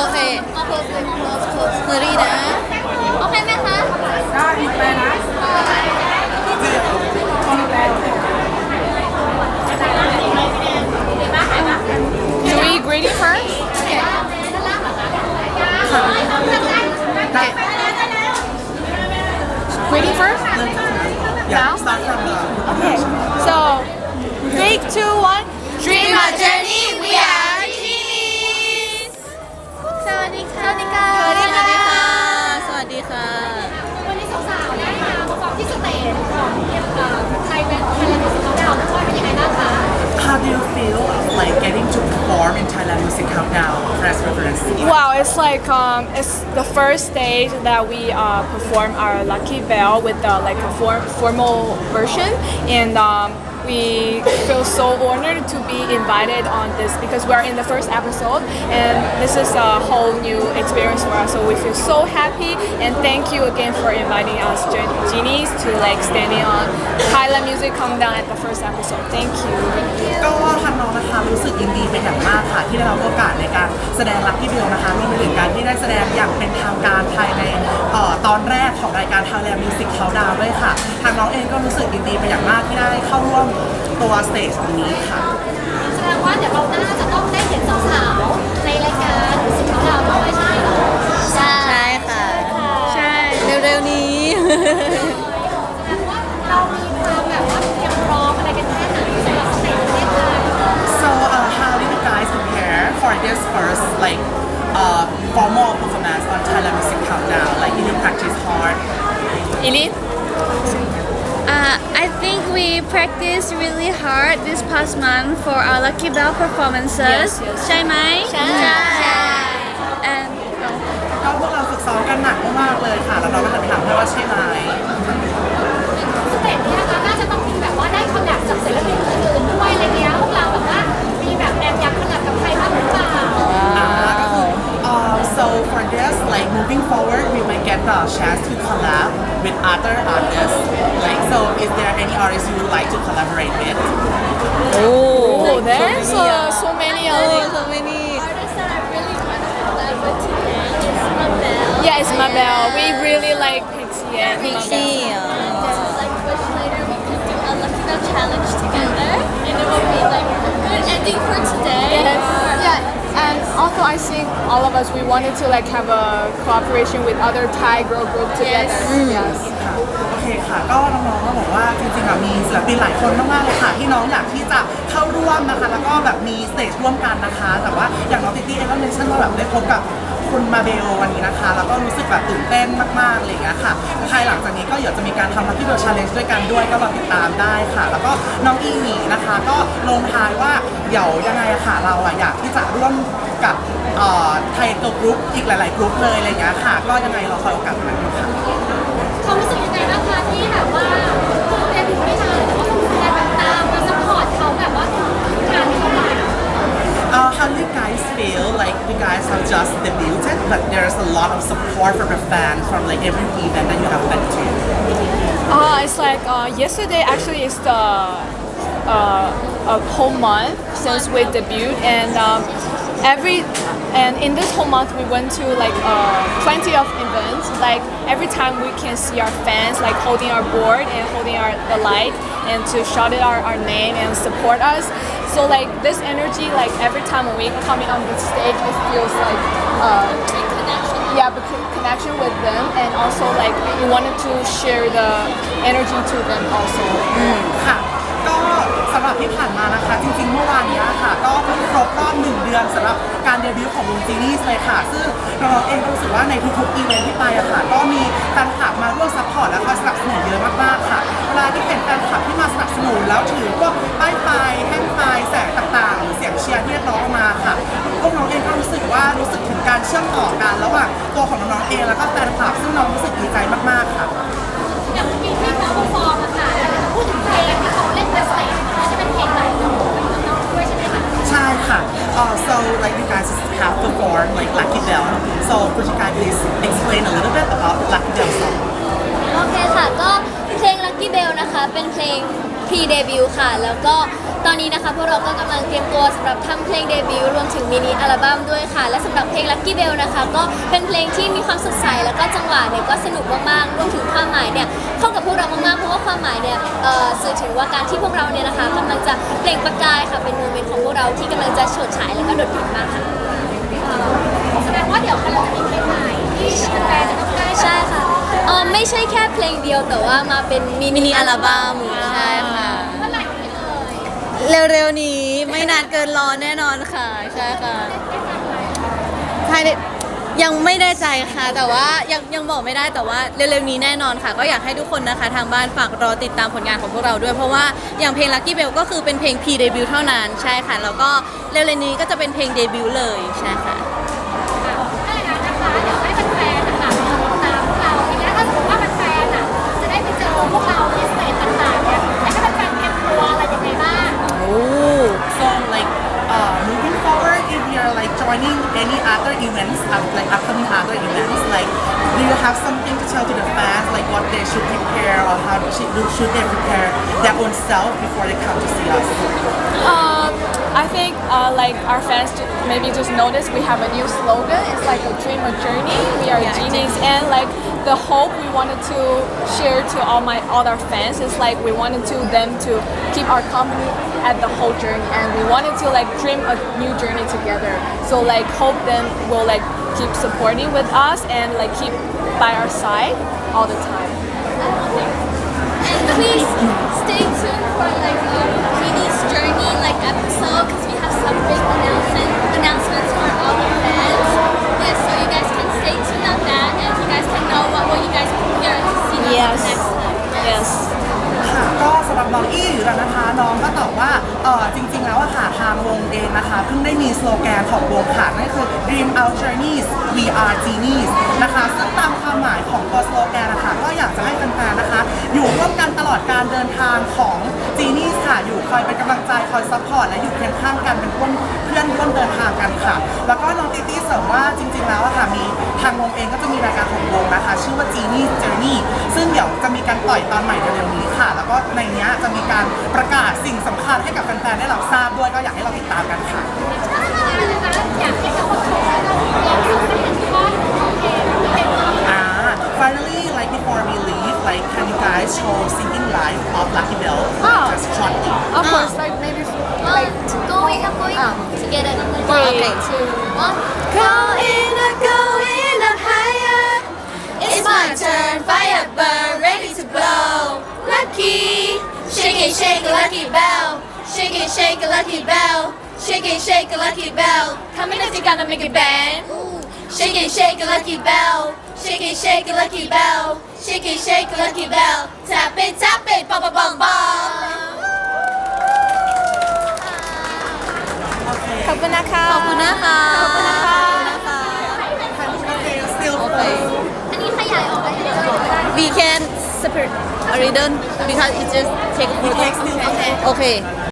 โอเคเอาเพิ่มเลยเฮอรี่นะ you feel like getting to perform in Thailand Music Countdown press reference? Wow, it's like um, it's the first stage that we uh, perform our Lucky Bell with the like a form, formal version, and um, we feel so honored to be invited on this because we're in the first episode, and this is a whole new experience for us. So we feel so happy, and thank you again for inviting us, Gen- genies, to like standing on Thailand Music Countdown at the first episode. Thank you. ก็ทางน้องนะคะรู้สึกยินดีเป็นอย่างมากค่ะ ที่ได้รับโอกาสในการ ส แสดงรักที่เบลนะคะรวมไปถึงการที่ได้แสดงอย่างเป็นทางการภายในเอ่อตอนแรกของรายการ Thailand Music Countdown ด้วยค่ะ ทางน้องเองก็รู้สึกยินดีเป็นอย่างมากที่ได้เข้าร่วมตัวสเตจตรงนี้ค่ะ แสดงว่าเดี๋ยวเราน่าจะต้องได้เห็นสาว formal performance on Thailand Music Countdown? Like did you practice hard? Elite? Uh, I think we practiced really hard this past month for our Lucky Bell performances. Yes, yes. ใช่ไหมใช่ And ก็พวกเราฝึกซ้อมกันหนักมากๆเลยค่ะ แล้วน้องก็จะไปถามด้วยว่าใช่ไหมสเตจนี้นะคะน่าจะต้องมีแบบว่าได้คอลแลบกับศิลปินอื่นๆด้วยอะไรเงี้ยพวกเราแบบว่ามีแบบแอบอยากคอลแลบกับใครบ้างหรือเปล่า Uh, so for this, like moving forward, we might get the chance to collab with other artists. Like, so is there are any artists you would like to collaborate with? Oh, there's uh, so many. Uh, so many artist that I really want to collab with today is Mabel. yeah, it's Mabel. We really like Pixie and Mabel. Pixie Like wish later we could do a Lucky Bell challenge together, and it will be like a good ending for today. Yes. Yeah, and also I think all of us we wanted to like have a cooperation with other Thai girl group together. Yes. ค่ะโอเคค่ะ ก็น้องๆก็บอกว่าจริงๆอะมีศิลปินหลายคนมากๆเลยค่ะ ที่น้องอยากที่จะเข้าร่วมนะคะ แล้วก็แบบมีสเตจร่วมกันนะคะ แต่ว่าอย่างน้องติตี้เองก็เมนชั่นว่าแบบได้พบกับคุณมาเบลวันนี้นะคะ แล้วก็รู้สึกแบบตื่นเต้นมากๆอะไรอย่างเงี้ยค่ะภายหลังจากนี้ก็เดี๋ยวจะมีการทำลักกี้เบลชาเลนจ์ด้วยกันด้วยก็รอติดตามได้ค่ะ แล้วก็น้องอีหมีนะคะ ก็ลงท้ายว่าเดี๋ยวยังไงอะค่ะเราอะอยากที่จะร่วม กับเอ่อไทยเกิร์ลกรุ๊ปอีกหลายๆกรุ๊ปเลยอะไรอย่างเงี้ยค่ะ ก็ยังไงเราคอยโอกาสตรงนั้นอยู่ค่ะ เขารู้สึกยังไงบ้างคะที่แบบว่าเพิ่งเดบิวต์ไม่นานแต่ว่าแฟนแบบตามมาซัพพอร์ตเขาแบบว่างานที่เขาไป Uh, how do you guys feel like you guys have just debuted, but there's a lot of support from the fans from like every event that you have been to? Uh, it's like uh, yesterday actually is the uh, a whole month since we debuted and um, every and in this whole month we went to like uh, plenty of events like every time we can see our fans like holding our board and holding our the light and to shout out our, our name and support us so like this energy like every time when we coming on the stage it feels like uh, yeah, the con- connection with them, and also like we wanted to share the energy to them also. ค่ะ ก็สำหรับที่ผ่านมานะคะ จริงๆ เมื่อวานเนี้ยค่ะ เดบิวต์ของวงจีนี่เลยค่ะ ซึ่งน้องๆเองก็รู้สึกว่าในทุกๆอีเวนท์ที่ไปอะค่ะ ก็มีแฟนคลับมาร่วมซัพพอร์ตและคอยสนับสนุนเยอะมากๆค่ะ เวลาที่เห็นแฟนคลับที่มาสนับสนุนแล้วถือพวกป้ายไฟแท่งไฟแสงต่างๆหรือเสียงเชียร์ที่เรียกร้องออกมาค่ะ พวกน้องเองก็รู้สึกว่ารู้สึกถึงการเชื่อมต่อกันระหว่างตัวของน้องๆเองแล้วก็แฟนคลับ ซึ่งน้องรู้สึกดีใจมากๆค่ะอย่างเมื่อกี้ที่เขาฟอร์มอะค่ะพูดถึงเพลงที่เขาเล่นในสเตจนะคะจะเป็นเพลงไหนของน้องๆด้วยใช่ไหมคะใช่ค่ะ uh, so like you guys have performed like Lucky Bell so could you guys please explain a little bit about Lucky Bell song โอเคค่ะ ก็เพลง Lucky Bell นะคะ เป็นเพลง pre debut ค่ะ แล้วก็ ตอนนี้นะคะพวกเราก็กำลังเตรียมตัวสำหรับทำเพลงเดบิวต์รวมถึงมินิอัลบั้มด้วยค่ะ และสำหรับเพลง Lucky Bell นะคะ ก็เป็นเพลงที่มีความสดใสแล้วก็จังหวะเนี่ยก็สนุกมากๆรวมถึงความหมายเนี่ยเข้ากับพวกเรามากๆเพราะว่าความหมายเนี่ยเอ่อสื่อถึงว่าการที่พวกเราเนี่ยนะคะกำลังจะเปล่งประกายค่ะเป็นโมเมนต์ของพวกเราที่กำลังจะโฉดฉายแล้วก็โดดเด่นมากค่ะแสดงว่าเดี๋ยวเราจะมีเพลงใหม่ที่แฟนๆจะต้องได้ใช่ค่ะเออไม่ใช่แค่เพลงเดียวแต่ว่ามาเป็นมินิอัลบั้มใช่ค่ะเมื่อไหร่ เร็วๆนี้ไม่นานเกินรอแน่นอนค่ะ ใช่ค่ะภายในยังไม่ได้ใจค่ะ แต่ว่ายังยังบอกไม่ได้แต่ว่าเร็วๆนี้แน่นอนค่ะ ก็อยากให้ทุกคนนะคะ ทางบ้านฝากรอติดตามผลงานของพวกเราด้วย เพราะว่าอย่างเพลง Lucky Bell ก็คือเป็นเพลง P debut เท่านั้นใช่ค่ะ แล้วก็เร็วๆนี้ก็จะเป็นเพลงเดบิวต์เลยใช่ค่ะถ้าอย่างนั้นนะคะเดี๋ยว they should prepare or how should, should they prepare their own self before they come to see us? Um, I think uh, like our fans maybe just noticed we have a new slogan. It's like a dream, a journey. We are genies, and like the hope we wanted to share to all my all our fans is like we wanted to them to keep our company at the whole journey, and we wanted to like dream a new journey together. So like hope them will like keep supporting with us and like keep by our side all the time. And please นะคะ น้องก็ตอบว่าเออจริง ๆ แล้วอะค่ะทางวงเองนะคะเพิ่งได้มีสโลแกนของวงค่ะนั่นคือ Dream Out Journeys We Are Genies นะคะซึ่งตามความหมายของตัวสโลแกนนะคะก็อยากจะให้แฟนๆนะคะ อยู่ร่วมกันตลอดการเดินทางของ Genies ค่ะอยู่คอยเป็นกำลังใจคอยซัพพอร์ตและอยู่เคียงข้างกันเป็นเพื่อนเพื่อนร่วมเดินทางกันค่ะ แล้วก็น้องติตี้เสริมว่าจริง ๆ แล้วอะค่ะมี ทางวงเองก็จะมีรายการของวงนะคะ ชื่อว่า Genie Journey ซึ่งเดี๋ยวจะมีการปล่อยตอนใหม่เร็วๆนี้ค่ะ แล้วก็ในเนี้ยจะมีการประกาศสิ่งสำคัญให้กับแฟนๆได้รับทราบด้วยก็อยากให้เราติดตามกันค่ะอยากให้ทุกคนชมแล้วก็ลองฟังเป็นท่อนของเพลงที่เป็น Ah, finally, like before we leave, like can you guys show singing live of Lucky Bell? Oh. Just shortly. Of course, like maybe One, going, I'm going Ah. together. Three, Okay, two, one. Going up, my turn, fire burn, ready to blow. Lucky, shake it, shake it, lucky bell. Shake it, shake it, lucky bell. Shake it, shake it, lucky bell. Come in if you gotta make it bang. Shake it, shake it, lucky bell. Shake it, shake it, lucky bell. Shake it, shake it, lucky bell. Tap it, tap it, bum bum bum bum. ขอบคุณนะคะ ขอบคุณนะคะ ขอบคุณนะคะ Okay, still Okay. อันนี้ขยายออกไปได้เลย We can separate a ribbon because it just take a We photo. take still Okay. Okay.